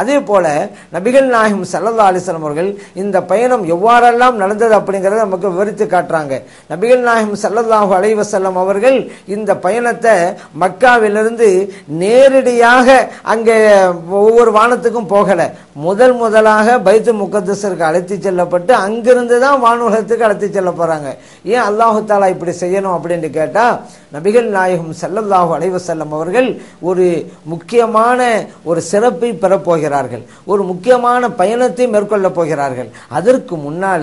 அதே போல நபிகள் நாயகம் சல்லல்லா அலிஸ்லாம் அவர்கள் இந்த பயணம் எவ்வாறெல்லாம் நடந்தது அப்படிங்கறத நமக்கு விவரித்து காட்டுறாங்க. நபிகள் நாயகம் சல்லல்லாஹு அலைவசல்லம் அவர்கள் இந்த பயணத்தை மக்காவிலிருந்து நேரடியாக அங்கே ஒவ்வொரு வானத்துக்கும் போகல. முதல் முதலாக பைத்து முகத்தஸருக்கு அழைத்து செல்லப்பட்டு அங்கிருந்து தான் வானுலகத்துக்கு அழைத்து செல்ல போறாங்க. ஏன் அல்லாஹு தாலா இப்படி செய்யணும் அப்படின்னு கேட்டா நபிகள் நாயகம் ஸல்லல்லாஹு அலைவசல்லம் அவர்கள் ஒரு முக்கியமான ஒரு சிறப்பை பெறப்போகிறார் போகிறார்கள். ஒரு முக்கியமான பயணத்தை மேற்கொள்ள போகிறார்கள். அதற்கு முன்னால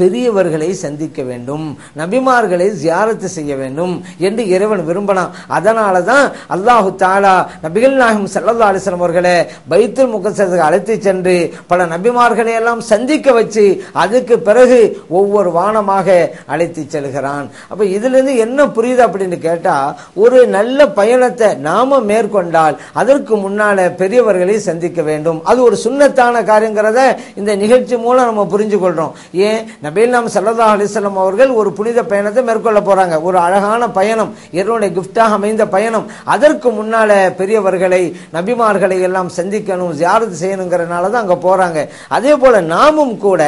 பெரியவர்களை சந்திக்க வேண்டும். நபிமார்களை ஜியாரத்து செய்ய வேண்டும் என்று இறைவன் விரும்பலாம். அதனால தான் அல்லாஹு தாலா நபிகள் நாயகம் ஸல்லல்லாஹு அலைஹி அவர்களை பைத்துல் முகத்தஸருக்கு அழைத்து சென்று பல நபிமார்களை எல்லாம் சந்திக்க வச்சு அதுக்கு பிறகு ஒவ்வொரு வானமாக அழைத்து செல்கிறான். அப்ப இதுல இருந்து என்ன புரியுது அப்படின்னு கேட்டா ஒரு நல்ல பயணத்தை நாம மேற்கொண்டால் அதற்கு முன்னால பெரியவர்களை சந்திக்க வேண்டும். வேண்டும். அது ஒரு சுண்ணத்தான காரியங்கிறத இந்த நிகழ்ச்சி மூலம் நம்ம புரிஞ்சு கொள்றோம் ஏன் நபீல் நாம் சல்லா அலிஸ்லாம் அவர்கள் ஒரு புனித பயணத்தை மேற்கொள்ள போறாங்க. ஒரு அழகான பயணம் இறைவனுடைய கிஃப்டாக அமைந்த பயணம். அதற்கு முன்னால பெரியவர்களை நபிமார்களை எல்லாம் சந்திக்கணும் ஜியாரத்து செய்யணுங்கிறனால தான் அங்கே போறாங்க. அதே போல நாமும் கூட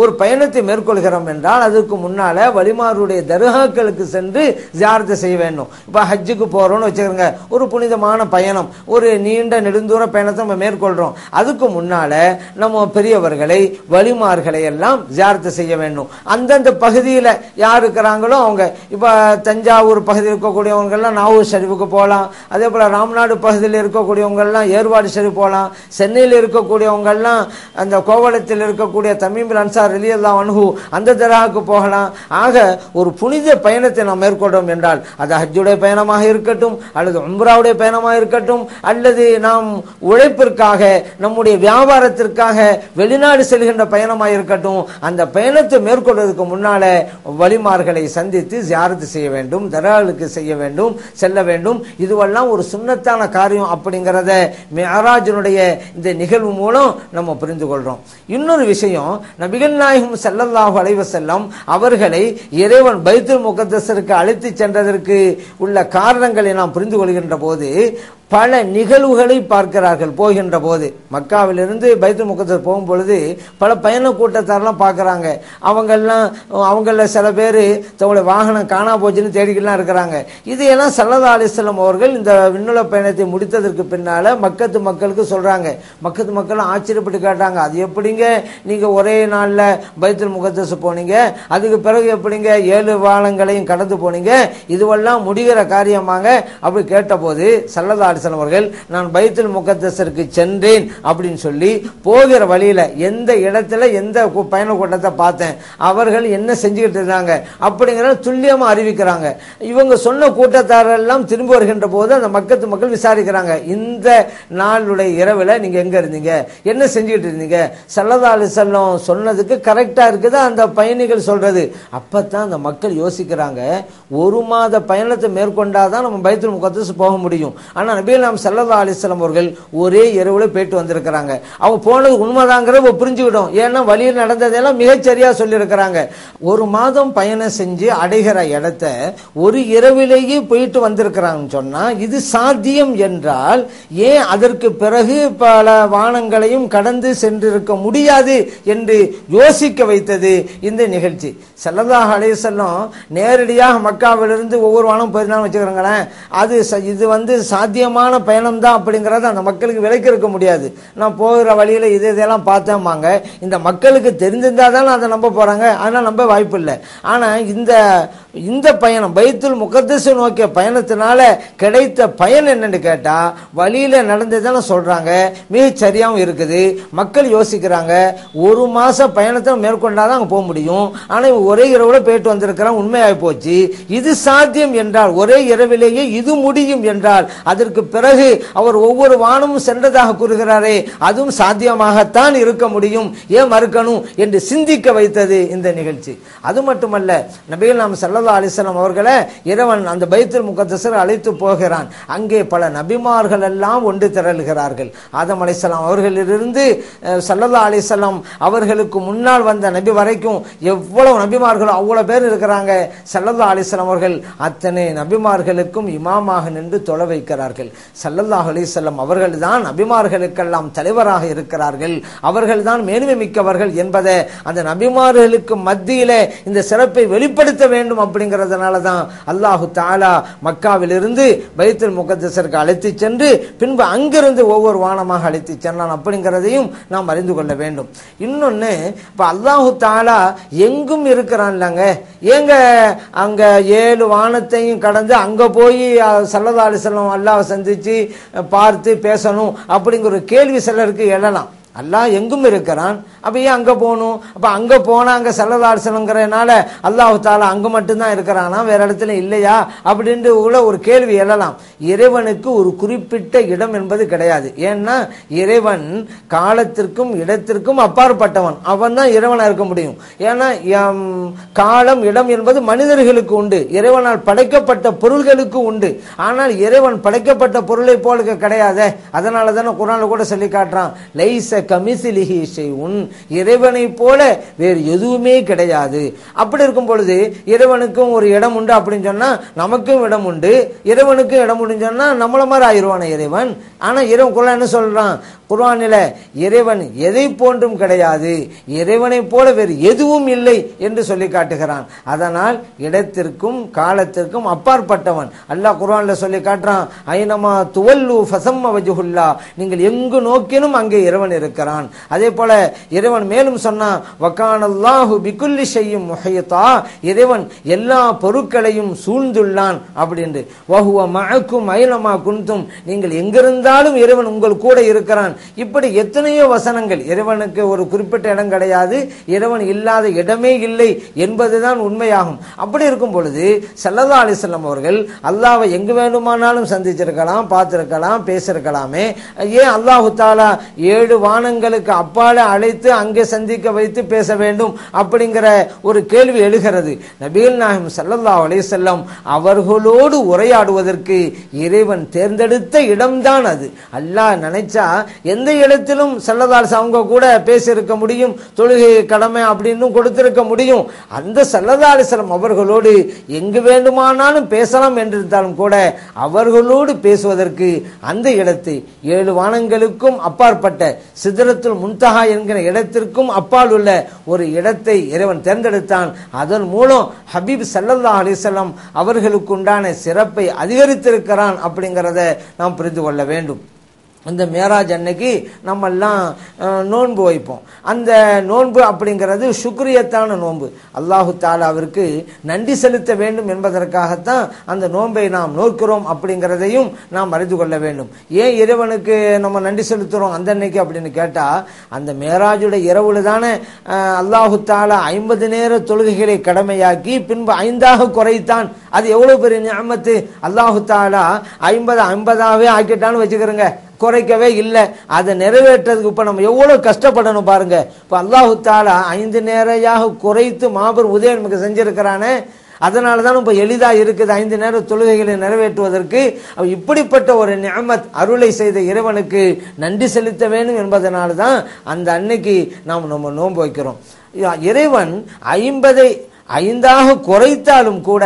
ஒரு பயணத்தை மேற்கொள்கிறோம் என்றால் அதற்கு முன்னால வழிமாருடைய தர்காக்களுக்கு சென்று ஜியாரத்து செய்ய வேண்டும். இப்போ ஹஜ்ஜுக்கு போறோம்னு வச்சுக்கோங்க. ஒரு புனிதமான பயணம் ஒரு நீண்ட நெடுந்தூர பயணத்தை நம்ம மேற்கொள்றோம். அதுக்கு முன்னால நம்ம பெரியவர்களை வழிமார்களை எல்லாம் ஜியாரத்து செய்ய வேண்டும். அந்தந்த பகுதியில் யார் இருக்கிறாங்களோ அவங்க. இப்ப தஞ்சாவூர் பகுதியில் இருக்கக்கூடியவங்கெல்லாம் நாவூர் நாகூர் ஷெரீஃபுக்கு போகலாம். அதே போல ராம்நாடு பகுதியில் இருக்கக்கூடியவங்கெல்லாம் ஏர்வாடு ஷெரீஃப் போகலாம். சென்னையில் இருக்கக்கூடியவங்கெல்லாம் அந்த கோவளத்தில் இருக்கக்கூடிய தமிழ் அன்சார் ரிலியல்லா அனுகு அந்த தராவுக்கு போகலாம். ஆக ஒரு புனித பயணத்தை நாம் மேற்கொண்டோம் என்றால் அது ஹஜ்ஜுடைய பயணமாக இருக்கட்டும் அல்லது உம்ராவுடைய பயணமாக இருக்கட்டும் அல்லது நாம் உழைப்பிற்காக நம்முடைய வியாபாரத்திற்காக வெளிநாடு செல்கின்ற பயணமாக இருக்கட்டும் அந்த பயணத்தை மேற்கொள்வதற்கு முன்னால வழிமார்களை சந்தித்து ஜியாரத்து செய்ய வேண்டும் தராளுக்கு செய்ய வேண்டும் செல்ல வேண்டும். இதுவெல்லாம் ஒரு சுண்ணத்தான காரியம் அப்படிங்கிறத மெஹராஜனுடைய இந்த நிகழ்வு மூலம் நம்ம புரிந்து கொள்றோம். இன்னொரு விஷயம் நபிகள் நாயகம் செல்லல்லாஹு அலைவ செல்லம் அவர்களை இறைவன் பைத்துல் முகத்தசருக்கு அழைத்து சென்றதற்கு உள்ள காரணங்களை நாம் புரிந்து கொள்கின்ற போது பல நிகழ்வுகளை பார்க்கிறார்கள் போகின்ற போது. மக்காவிலிருந்து பைத்து முகத்தில் போகும் பொழுது பல பயண கூட்டத்தாரெல்லாம் பார்க்குறாங்க. அவங்கெல்லாம் அவங்கள சில பேர் தங்களுடைய வாகனம் காணா போச்சுன்னு தேடிக்கலாம் இருக்கிறாங்க. இதையெல்லாம் சல்லதா அலிஸ்லாம் அவர்கள் இந்த விண்ணுல பயணத்தை முடித்ததற்கு பின்னால் மக்கத்து மக்களுக்கு சொல்கிறாங்க மக்கத்து மக்கள் ஆச்சரியப்பட்டு கேட்டாங்க அது எப்படிங்க நீங்கள் ஒரே நாளில் பைத்துல் முகத்தஸ் போனீங்க? அதுக்கு பிறகு எப்படிங்க ஏழு வானங்களையும் கடந்து போனீங்க? இதுவெல்லாம் முடிகிற காரியமாங்க? அப்படி கேட்டபோது சல்லதா அலிஸ்லாம் அவர்கள் நான் பைத்துல் முகத்தசருக்கு சென்றேன் அப்படின்னு சொல்லி போகிற வழியில எந்த இடத்துல எந்த பயண கூட்டத்தை பார்த்தேன் அவர்கள் என்ன செஞ்சுக்கிட்டு இருந்தாங்க அப்படிங்கிற துல்லியமாக அறிவிக்கிறாங்க. இவங்க சொன்ன கூட்டத்தாரெல்லாம் திரும்பி வருகின்ற போது அந்த மக்கத்து மக்கள் விசாரிக்கிறாங்க இந்த நாளுடைய இரவில் நீங்க எங்க இருந்தீங்க? என்ன செஞ்சுக்கிட்டு இருந்தீங்க? சல்லதா அலிசல்லம் சொன்னதுக்கு கரெக்டாக இருக்குது அந்த பயணிகள் சொல்றது. அப்பதான் அந்த மக்கள் யோசிக்கிறாங்க ஒரு மாத பயணத்தை மேற்கொண்டாதான் நம்ம பைத்துல் முகத்தஸ் போக முடியும். ஆனால் நபிகள் நாம் சல்லல்லா அலிஸ்லாம் அவர்கள் ஒரே இரவுல போயிட்டு வந்திருக்கிறாங்க. அவங்க போனது உண்மைதாங்கிறத புரிஞ்சுக்கிட்டோம். ஏன்னா வழியில் நடந்ததெல்லாம் மிகச்சரியா சொல்லியிருக்கிறாங்க. ஒரு மாதம் பயணம் செஞ்சு அடைகிற இடத்த ஒரு இரவிலேயே போயிட்டு வந்திருக்கிறாங்கன்னு சொன்னா இது சாத்தியம் என்றால் ஏன் அதற்கு பிறகு பல வானங்களையும் கடந்து சென்றிருக்க முடியாது என்று யோசிக்க வைத்தது இந்த நிகழ்ச்சி. செல்லதாக அலையசல்லம் நேரடியாக மக்காவிலிருந்து ஒவ்வொரு வானம் போயிருந்தாலும் வச்சுக்கிறாங்களேன் அது இது வந்து சாத்தியம் சுகமான பயணம் தான் அப்படிங்கிறத அந்த மக்களுக்கு விலைக்கு இருக்க முடியாது. நான் போகிற வழியில் இது இதெல்லாம் பார்த்தேம்பாங்க. இந்த மக்களுக்கு தெரிஞ்சிருந்தால் தானே அதை நம்ப போகிறாங்க ஆனால் நம்ப வாய்ப்பு இல்லை. ஆனால் இந்த இந்த பயணம் பைத்துல் முகத்தஸ் நோக்கிய பயணத்தினால கிடைத்த பயன் என்னன்னு கேட்டா வழியில நடந்ததுன்னு சொல்றாங்க மிகச் சரியாவும் இருக்குது. மக்கள் யோசிக்கிறாங்க ஒரு மாதம் பயணத்தை மேற்கொண்டாதான் அங்க போக முடியும். ஆனா இவன் ஒரே இரவுல போயிட்டு வந்திருக்கிறான் உண்மையாகி போச்சு. இது சாத்தியம் என்றால் ஒரே இரவிலேயே இது முடியும் என்றால் அதற்கு பிறகு அவர் ஒவ்வொரு வானமும் சென்றதாக கூறுகிறாரே அதுவும் சாத்தியமாகத்தான் இருக்க முடியும். ஏன் மறுக்கணும் என்று சிந்திக்க வைத்தது இந்த நிகழ்ச்சி. அது மட்டுமல்ல நபிகள் நாம் செல்ல சல்லா அலிஸ்லாம் அவர்களை இறைவன் அந்த பைத்துல் முகத்தசர் அழைத்து போகிறான். அங்கே பல நபிமார்கள் எல்லாம் ஒன்று திரளுகிறார்கள். ஆதம் அலிஸ்லாம் அவர்களிலிருந்து சல்லல்லா அலிஸ்லாம் அவர்களுக்கு முன்னால் வந்த நபி வரைக்கும் எவ்வளவு நபிமார்களோ அவ்வளவு பேர் இருக்கிறாங்க. சல்லல்லா அலிஸ்லாம் அவர்கள் அத்தனை நபிமார்களுக்கும் இமாமாக நின்று தொலை வைக்கிறார்கள். சல்லல்லாஹு அலிஸ்லாம் அவர்கள் தான் நபிமார்களுக்கெல்லாம் தலைவராக இருக்கிறார்கள். அவர்கள் தான் மேன்மை மிக்கவர்கள் என்பதை அந்த நபிமார்களுக்கு மத்தியில இந்த சிறப்பை வெளிப்படுத்த வேண்டும் அப்படிங்கிறதுனால தான் அல்லாஹு தாலா மக்காவிலிருந்து பைத்துல் முகத்தசருக்கு அழைத்து சென்று பின்பு அங்கிருந்து ஒவ்வொரு வானமாக அழைத்து சென்றான் அப்படிங்கிறதையும் நாம் அறிந்து கொள்ள வேண்டும். இன்னொன்று இப்போ அல்லாஹு தாலா எங்கும் இருக்கிறான்லங்க ஏங்க அங்கே ஏழு வானத்தையும் கடந்து அங்கே போய் சல்லதா அலிசல்லம் அல்லாஹ் சந்தித்து பார்த்து பேசணும் அப்படிங்கிற ஒரு கேள்வி சிலருக்கு எழலாம். அல்லாஹ் எங்கும் இருக்கிறான்? அப்ப ஏன் போகணும். அப்போ அங்கே போனால் அங்கே செல்லதாசனங்கிறதுனால அல்லாஹு தாலா அங்கே மட்டும்தான் இருக்கிறானா? வேற இடத்துல இல்லையா? அப்படின்ட்டு கூட ஒரு கேள்வி எழலாம். இறைவனுக்கு ஒரு குறிப்பிட்ட இடம் என்பது கிடையாது. ஏன்னா இறைவன் காலத்திற்கும் இடத்திற்கும் அப்பாற்பட்டவன். அவன் தான் இறைவனாக இருக்க முடியும். ஏன்னா எம், காலம் இடம் என்பது மனிதர்களுக்கு உண்டு. இறைவனால் படைக்கப்பட்ட பொருள்களுக்கு உண்டு. ஆனால் இறைவன் படைக்கப்பட்ட பொருளை போல கிடையாதே. அதனால தானே குரான்ல கூட சொல்லி காட்டுறான். லைச கமிசிலிஹி ஷைஉன் இறைவனை போல வேறு எதுவுமே கிடையாது. அப்படி இருக்கும் பொழுது இறைவனுக்கும் ஒரு இடம் உண்டு அப்படின்னு சொன்னா நமக்கும் இடம் உண்டு. இறைவனுக்கும் இடம் உண்டுன்னு சொன்னா நம்மள மாதிரி ஆயிடுவான இறைவன். ஆனா இறைவன் குரான் என்ன சொல்றான்? குர்ஆனில இறைவன் எதை போன்றும் கிடையாது. இறைவனை போல வேறு எதுவும் இல்லை என்று சொல்லி காட்டுகிறான். அதனால் இடத்திற்கும் காலத்திற்கும் அப்பாற்பட்டவன். அல்லாஹ் குர்ஆன்ல சொல்லி காட்டுறான் ஐனமா துவல்லு ஃபசம்ம வஜுகுல்லா நீங்கள் எங்கு நோக்கினும் அங்கே இறைவன் இருக்கிறான். அதே போல இறை இறைவன் மேலும் சொன்னான் வக்கானல்லாஹு செய்யும் முஹையத்தா இறைவன் எல்லா பொருட்களையும் சூழ்ந்துள்ளான் அப்படின்னு வஹுவ மஅக்கும் நீங்கள் எங்கிருந்தாலும் இறைவன் உங்கள் கூட இருக்கிறான் இப்படி எத்தனையோ வசனங்கள். இறைவனுக்கு ஒரு குறிப்பிட்ட இடம் கிடையாது. இறைவன் இல்லாத இடமே இல்லை என்பதுதான் உண்மையாகும். அப்படி இருக்கும் பொழுது செல்லதா அலிஸ்லாம் அவர்கள் அல்லாவை எங்கு வேண்டுமானாலும் சந்திச்சிருக்கலாம் பார்த்திருக்கலாம் பேசியிருக்கலாமே ஏன் அல்லாஹு தாலா ஏழு வானங்களுக்கு அப்பால அழைத்து வைத்து அங்கே சந்திக்க வைத்து பேச வேண்டும் அப்படிங்கிற ஒரு கேள்வி எழுகிறது. நபீல் நாயம் சல்லல்லா அலிசல்லம் அவர்களோடு உரையாடுவதற்கு இறைவன் தேர்ந்தெடுத்த இடம்தான் அது. அல்லாஹ் நினைச்சா எந்த இடத்திலும் சல்லதாஸ் அவங்க கூட பேசியிருக்க முடியும் தொழுகை கடமை அப்படின்னு கொடுத்திருக்க முடியும். அந்த சல்லதாலிசலம் அவர்களோடு எங்கு வேண்டுமானாலும் பேசலாம் என்றிருந்தாலும் கூட அவர்களோடு பேசுவதற்கு அந்த இடத்தை ஏழு வானங்களுக்கும் அப்பாற்பட்ட சிதறத்தில் முன்தகா என்கிற இடத்திற்கும் அப்பால் உள்ள ஒரு இடத்தை இறைவன் தேர்ந்தெடுத்தான். அதன் மூலம் ஹபீப் சல்லல்லா அலிசல்லாம் அவர்களுக்கு உண்டான சிறப்பை அதிகரித்திருக்கிறான் அப்படிங்கிறத நாம் புரிந்து கொள்ள வேண்டும். இந்த மேராஜ் அன்னைக்கு நம்ம எல்லாம் நோன்பு வைப்போம். அந்த நோன்பு அப்படிங்கிறது சுக்ரியத்தான நோன்பு. அல்லாஹு தாலாவிற்கு நன்றி செலுத்த வேண்டும் என்பதற்காகத்தான் அந்த நோன்பை நாம் நோக்கிறோம் அப்படிங்கிறதையும் நாம் அறிந்து கொள்ள வேண்டும். ஏன் இறைவனுக்கு நம்ம நன்றி செலுத்துகிறோம் அந்த அன்னைக்கு அப்படின்னு கேட்டால் அந்த மேராஜுடைய இரவுல தானே அல்லாஹு தாலா ஐம்பது நேர தொழுகைகளை கடமையாக்கி பின்பு ஐந்தாக குறைத்தான். அது எவ்வளோ பெரிய ஞாபத்து அல்லாஹு தாலா ஐம்பது ஐம்பதாவே ஆக்கிட்டான்னு வச்சுக்கிறோங்க. குறைக்கவே இல்லை. அதை நிறைவேற்றதுக்கு இப்போ நம்ம எவ்வளோ கஷ்டப்படணும் பாருங்க. இப்போ அல்லாஹு தாலா ஐந்து நேரையாக குறைத்து மாபெரும் உதயம் நமக்கு செஞ்சிருக்கிறானே. அதனால தான் இப்போ எளிதாக இருக்குது ஐந்து நேர தொழுகைகளை நிறைவேற்றுவதற்கு. இப்படிப்பட்ட ஒரு நியமத் அருளை செய்த இறைவனுக்கு நன்றி செலுத்த வேண்டும் என்பதனால தான் அந்த அன்னைக்கு நாம் நம்ம நோன்பு வைக்கிறோம். இறைவன் ஐம்பதை ஐந்தாக குறைத்தாலும் கூட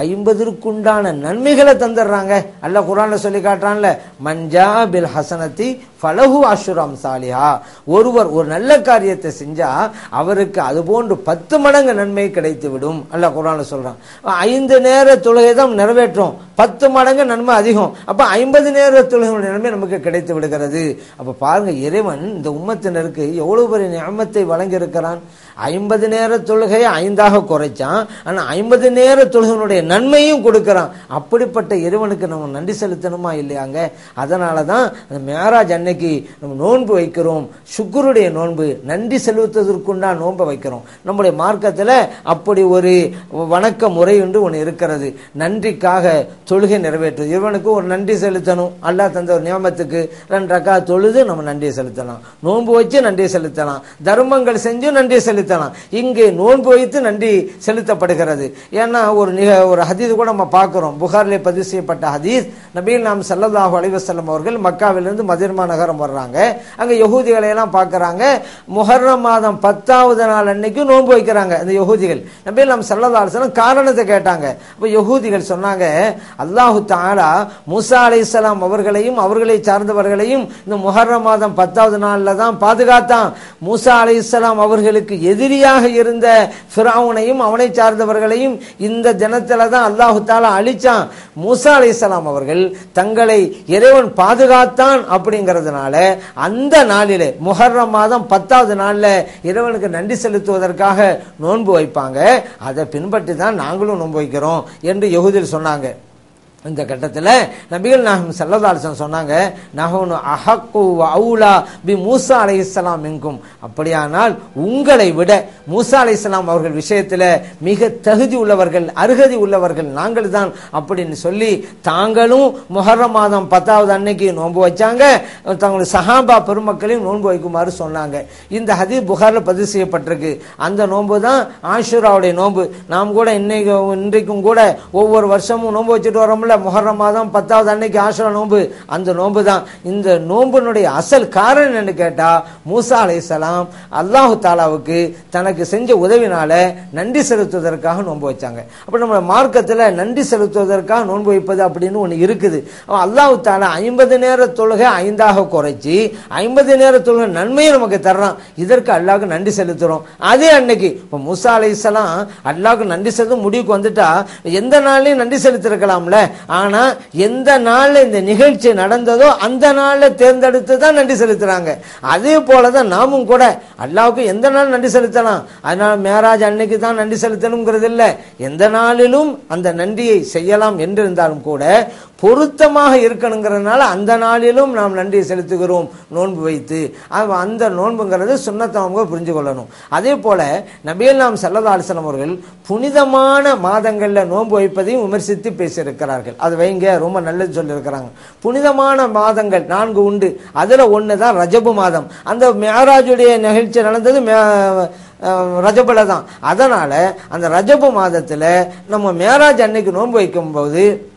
ஐம்பதற்குண்டான நன்மைகளை தந்துடுறாங்க. அல்ல குரான்ல சொல்லி காட்டுறான்ல மஞ்சா பில் ஹசனத்தி பலகு அஷுரம் சாலியா ஒருவர் ஒரு நல்ல காரியத்தை செஞ்சா அவருக்கு அது போன்று பத்து மடங்கு நன்மை கிடைத்து விடும் அல்ல குரான சொல்றான். ஐந்து நேர தொழுகை தான் நிறைவேற்றும். பத்து மடங்கு நன்மை அதிகம். அப்ப ஐம்பது நேர தொழுகையுடைய நன்மை நமக்கு கிடைத்து விடுகிறது. அப்ப பாருங்க இறைவன் இந்த உம்மத்தினருக்கு எவ்வளவு பெரிய நியமத்தை வழங்கி இருக்கிறான் ஐம்பது நேர தொழுகையை ஐந்தாக குறைச்சான். ஆனா ஐம்பது நேர தொழுகையினுடைய நன்மையும் கொடுக்கிறான். அப்படிப்பட்ட இறைவனுக்கு நம்ம நன்றி செலுத்தணுமா இல்லையாங்க? அதனாலதான் மேராஜ் அன்னைக்கு அன்னைக்கு நம்ம நோன்பு வைக்கிறோம். சுக்குருடைய நோன்பு நன்றி செலுத்துவதற்குண்டான நோன்பை வைக்கிறோம். நம்முடைய மார்க்கத்தில் அப்படி ஒரு வணக்க முறை என்று ஒன்று இருக்கிறது. நன்றிக்காக தொழுகை நிறைவேற்றுவது. இவனுக்கு ஒரு நன்றி செலுத்தணும். அல்லா தந்த ஒரு நியமத்துக்கு ரெண்டு ரக்கா தொழுது நம்ம நன்றி செலுத்தலாம். நோன்பு வச்சு நன்றி செலுத்தலாம். தர்மங்கள் செஞ்சு நன்றி செலுத்தலாம். இங்கே நோன்பு வைத்து நன்றி செலுத்தப்படுகிறது. ஏன்னா ஒரு நிக ஒரு ஹதீஸ் கூட நம்ம பார்க்குறோம். புகாரிலே பதிவு செய்யப்பட்ட ஹதீஸ். நபீல் நாம் சல்லல்லாஹு அலிவசல்லம் அவர்கள் மக்காவிலிருந்து மதிர்மா நகரம் வர்றாங்க. அங்கே யகூதிகளை பார்க்குறாங்க. பார்க்கறாங்க முஹர்ரம் மாதம் பத்தாவது நாள் அன்னைக்கு நோன்பு வைக்கிறாங்க அந்த யகூதிகள். நபீல் நம்ம சல்லல்லாஹு காரணத்தை கேட்டாங்க. இப்போ யகூதிகள் சொன்னாங்க அல்லாஹு தஆலா மூசா அலைஹிஸ்ஸலாம் அவர்களையும் அவர்களை சார்ந்தவர்களையும் இந்த முஹர்ரம் மாதம் பத்தாவது நாளில் தான் பாதுகாத்தான். மூசா அலைஹிஸ்ஸலாம் அவர்களுக்கு எதிரியாக இருந்த ஃபிராவுனையும் அவனை சார்ந்தவர்களையும் இந்த தினத்தில் தான் அல்லாஹு தாலா அழிச்சான். மூசா அலைஹிஸ்ஸலாம் அவர்கள் தங்களை இறைவன் பாதுகாத்தான் அப்படிங்கிறது இருக்கிறதுனால அந்த நாளில் முஹர்ரம் மாதம் பத்தாவது நாளில் இறைவனுக்கு நன்றி செலுத்துவதற்காக நோன்பு வைப்பாங்க. அதை பின்பற்றி தான் நாங்களும் நோன்பு வைக்கிறோம் என்று யகுதில் சொன்னாங்க. இந்த கட்டத்தில் நபிகள் நாகம் சல்லதாலிசன் சொன்னாங்க நகனு அஹக்கு அவுலா பி மூசா அலைஹிஸ்ஸலாம் எங்கும் அப்படியானால் உங்களை விட மூசா அலைஹிஸ்ஸலாம் அவர்கள் விஷயத்தில் மிக தகுதி உள்ளவர்கள் அருகதி உள்ளவர்கள் நாங்கள் தான் அப்படின்னு சொல்லி தாங்களும் முஹர்ர மாதம் பத்தாவது அன்னைக்கு நோன்பு வச்சாங்க. தங்களுடைய சஹாபா பெருமக்களையும் நோன்பு வைக்குமாறு சொன்னாங்க. இந்த ஹதி புகாரில் பதிவு செய்யப்பட்டிருக்கு. அந்த நோன்பு தான் ஆஷுராவுடைய நோன்பு. நாம் கூட இன்னைக்கு இன்றைக்கும் கூட ஒவ்வொரு வருஷமும் நோன்பு வச்சுட்டு வரோம்ல முகர்ற மாதம் பத்தாவது அன்னைக்கு ஆஷுரா நோன்பு. அந்த நோன்பு தான் இந்த நோன்புனுடைய அசல் காரணம் என்னன்னு கேட்டால் மூசா அலைசலாம் அல்லாஹு தாலாவுக்கு தனக்கு செஞ்ச உதவினால நன்றி செலுத்துவதற்காக நோன்பு வச்சாங்க. அப்போ நம்ம மார்க்கத்தில் நன்றி செலுத்துவதற்காக நோன்பு வைப்பது அப்படின்னு ஒன்று இருக்குது. அவன் அல்லாஹு தாலா ஐம்பது நேர தொழுகை ஐந்தாக குறைச்சி ஐம்பது நேர தொழுகை நன்மையை நமக்கு தர்றான். இதற்கு அல்லாவுக்கு நன்றி செலுத்துகிறோம் அதே அன்னைக்கு இப்போ மூசா அலைசலாம் அல்லாவுக்கு நன்றி செலுத்த முடிவுக்கு வந்துட்டா எந்த நாள்லையும் நன்றி செலுத்திருக்கலாம்ல? ஆனா எந்த நாள்ல இந்த நிகழ்ச்சி நடந்ததோ அந்த நாள்ல தேர்ந்தெடுத்து தான் நன்றி செலுத்துறாங்க. அதே போலதான் நாமும் கூட அல்லாவுக்கு எந்த நாள் நன்றி செலுத்தலாம்? அதனால மேராஜ் அன்னைக்கு தான் நன்றி செலுத்தணுங்கிறது இல்ல எந்த நாளிலும் அந்த நன்றியை செய்யலாம் என்றிருந்தாலும் கூட பொருத்தமாக இருக்கணுங்கிறதுனால அந்த நாளிலும் நாம் நன்றி செலுத்துகிறோம் நோன்பு வைத்து. அந்த நோன்புங்கிறது சுண்ணத்தவங்க புரிஞ்சு கொள்ளணும். அதே போல நபியல் நாம் சல்லா அலிஸ்லாம் அவர்கள் புனிதமான மாதங்களில் நோன்பு வைப்பதையும் விமர்சித்து பேசியிருக்கிறார்கள். அது வைங்க ரொம்ப நல்லது சொல்லியிருக்கிறாங்க. புனிதமான மாதங்கள் நான்கு உண்டு. அதில் ஒன்று தான் ரஜபு மாதம். அந்த மேராஜுடைய நிகழ்ச்சி நடந்தது மே- தான். அதனால் அந்த ரஜபு மாதத்தில் நம்ம மேராஜ் அன்னைக்கு நோன்பு வைக்கும்போது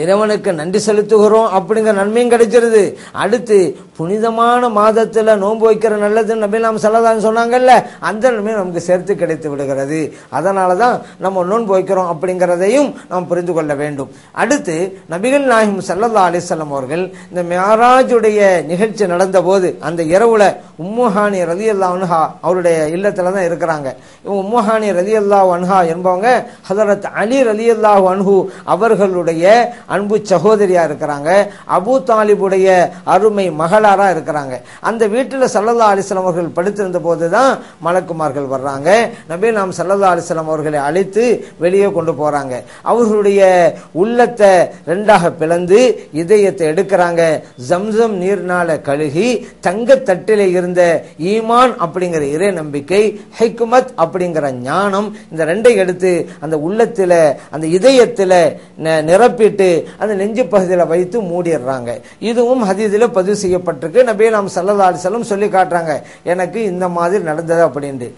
இறைவனுக்கு நன்றி செலுத்துகிறோம் அப்படிங்கிற நன்மையும் கிடைச்சிருது. அடுத்து புனிதமான மாதத்தில் நோன்பு வைக்கிற நல்லதுன்னு நபி நாம் செல்லதான்னு சொன்னாங்கல்ல அந்த நன்மையும் நமக்கு சேர்த்து கிடைத்து விடுகிறது. அதனால தான் நம்ம நோன்பு வைக்கிறோம் அப்படிங்கிறதையும் நாம் புரிந்து கொள்ள வேண்டும். அடுத்து நபிகள் நாயகம் சல்லல்லா அலிசல்லம் அவர்கள் இந்த மியாராஜுடைய நிகழ்ச்சி நடந்த போது அந்த இரவுல உம்முஹானி ரதி அன்ஹா அவருடைய இல்லத்தில் தான் இருக்கிறாங்க. இவங்க உம்முஹானி ரதி அன்ஹா என்பவங்க ஹதரத் அலி ரதி அன்ஹு அவர்களுடைய அன்பு சகோதரியா இருக்கிறாங்க. அபூ தாலிபுடைய அருமை மகளாரா இருக்கிறாங்க. அந்த வீட்டில் சல்லல்லா அலிஸ்லாம் அவர்கள் படுத்திருந்த போது தான் மலக்குமார்கள் வர்றாங்க. நபி நாம் சல்லல்லா அலிஸ்லாம் அவர்களை அழைத்து வெளியே கொண்டு போறாங்க. அவர்களுடைய உள்ளத்தை ரெண்டாக பிளந்து இதயத்தை எடுக்கிறாங்க. ஜம்சம் நீர்னால கழுகி தங்க இருந்த ஈமான் அப்படிங்கிற இறை நம்பிக்கை ஹெக்குமத் அப்படிங்கிற ஞானம் இந்த ரெண்டை எடுத்து அந்த உள்ளத்தில் அந்த இதயத்தில் ந- போட்டு அந்த நெஞ்சு பகுதியில் வைத்து மூடிடுறாங்க. இதுவும் ஹதீதில் பதிவு செய்யப்பட்டிருக்கு. நபி நாம் சல்லல்லா அலிஸ்லம் சொல்லி காட்டுறாங்க. எனக்கு இந்த மாதிரி நடந்தது அப்படின்ட்டு.